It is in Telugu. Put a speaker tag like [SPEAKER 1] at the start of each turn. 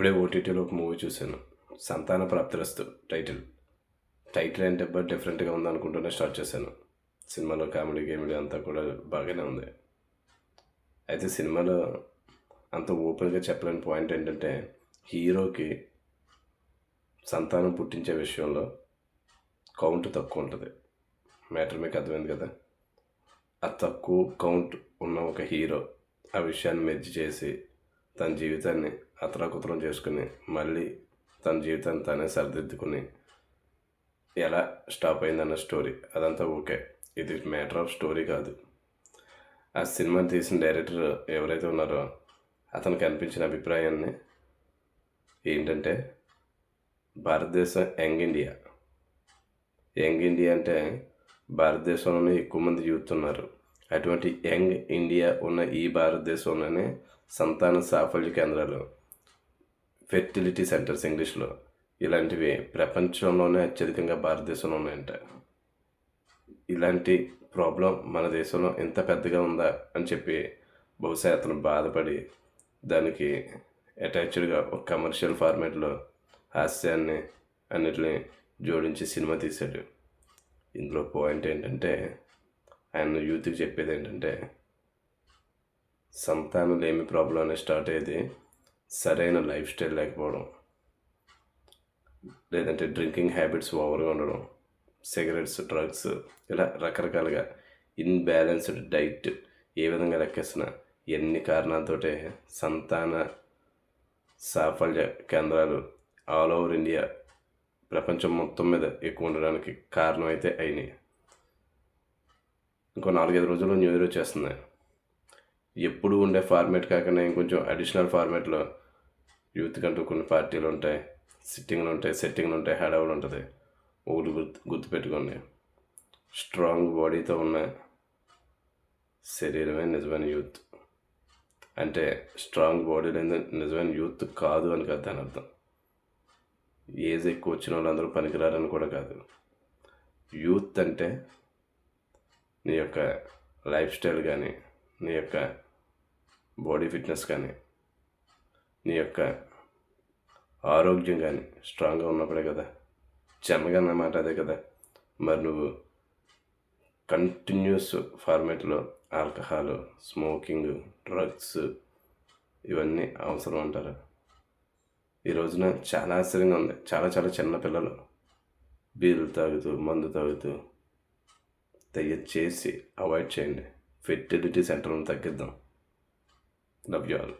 [SPEAKER 1] ఇప్పుడే ఓటీటీలో ఒక మూవీ చూశాను. సంతాన ప్రాప్తిరస్తు టైటిల్. టైటిల్ అంటే బట్ డిఫరెంట్గా ఉందనుకుంటూనే స్టార్ట్ చేశాను. సినిమాలో కామెడీ గేమిడీ అంతా కూడా బాగానే ఉంది. అయితే సినిమాలో అంత ఓపెన్గా చెప్పలేని పాయింట్ ఏంటంటే హీరోకి సంతానం పుట్టించే విషయంలో కౌంట్ తక్కువ ఉంటుంది. మ్యాటర్ మీకు అర్థమైంది కదా? ఆ తక్కువ కౌంట్ ఉన్న ఒక హీరో ఆ విషయాన్ని మెర్జ్ చేసి తన జీవితాన్ని అత్రకుత్రం చేసుకుని మళ్ళీ తన జీవితాన్ని తనే సరిదిద్దుకుని ఎలా స్టాప్ అయిందన్న స్టోరీ అదంతా ఓకే ఇది మ్యాటర్ ఆఫ్ స్టోరీ కాదు. ఆ సినిమా తీసిన డైరెక్టర్ ఎవరైతే ఉన్నారో అతనికి అనిపించిన అభిప్రాయాన్ని ఏంటంటే భారతదేశం యంగ్ ఇండియా. యంగ్ ఇండియా అంటే భారతదేశంలోనే ఎక్కువ మంది యూత్ ఉన్నారు అటువంటి యంగ్ ఇండియా ఉన్న ఈ భారతదేశంలోనే సంతాన సాఫల్య కేంద్రాలు ఫెర్టిలిటీ సెంటర్స్ ఇంగ్లీష్లో. ఇలాంటివి ప్రపంచంలోనే అత్యధికంగా భారతదేశంలో ఉన్నాయంట. ఇలాంటి ప్రాబ్లం మన దేశంలో ఇంత పెద్దగా ఉందా అని చెప్పి బహుశా అతను బాధపడి దానికి అటాచ్డ్గా ఒక కమర్షియల్ ఫార్మేట్లో హాస్యాన్ని అన్నిటిని జోడించి సినిమా తీశాడు. ఇందులో పాయింట్ ఏంటంటే ఆయన యూత్కి చెప్పేది ఏంటంటే సంతానం లేమి ప్రాబ్లం అనేది స్టార్ట్ అయ్యేది సరైన లైఫ్ స్టైల్ లేకపోవడం. లేదంటే డ్రింకింగ్ హ్యాబిట్స్ ఓవర్గా ఉండడం సిగరెట్స్ డ్రగ్స్ ఇలా రకరకాలుగా ఇన్బ్యాలెన్స్డ్ డైట్ ఏ విధంగా లెక్కేసిన ఎన్ని కారణాలతోటే సంతాన సాఫల్య కేంద్రాలు ఆల్ ఓవర్ ఇండియా ప్రపంచం మొత్తం మీద ఎక్కువ ఉండడానికి కారణం అయితే అయినాయి. ఇంకో నాలుగైదు రోజుల్లో న్యూ ఇయర్ వచ్చేస్తున్నాయి ఎప్పుడు ఉండే ఫార్మేట్ కాకుండా ఇంకొంచెం అడిషనల్ ఫార్మేట్లో యూత్ కంటూ కొన్ని పార్టీలు ఉంటాయి సిట్టింగ్లు ఉంటాయి సెట్టింగ్లు ఉంటాయి హడావులు ఉంటుంది. ఒకటి గుర్తు గుర్తుపెట్టుకోండి. స్ట్రాంగ్ బాడీతో ఉన్న శరీరమే నిజమైన యూత్ అంటే స్ట్రాంగ్ బాడీ లేని నిజమైన యూత్ కాదు అని కాదు దాని అర్థం. ఏజ్ ఎక్కువ వచ్చిన వాళ్ళందరూ పనికిరారని కూడా కాదు. యూత్ అంటే నీ యొక్క లైఫ్ స్టైల్ కానీ నీ యొక్క బాడీ ఫిట్నెస్ కానీ నీ యొక్క ఆరోగ్యం కానీ స్ట్రాంగ్గా ఉన్నప్పుడే కదా చెన్నగా అన్నమాట అదే కదా. మరి నువ్వు కంటిన్యూస్ ఫార్మేట్లో ఆల్కహాల్ స్మోకింగ్ డ్రగ్స్ ఇవన్నీ అవసరం అంటారు? ఈ రోజున చాలా ఆశ్చర్యంగా ఉంది. చాలా చాలా చిన్న పిల్లలు బీర్లు తాగుతూ మందు తాగుతూ దయచేసి అవాయిడ్ చేయండి. Fertility సెంటర్లను తగ్గిద్దాం love you all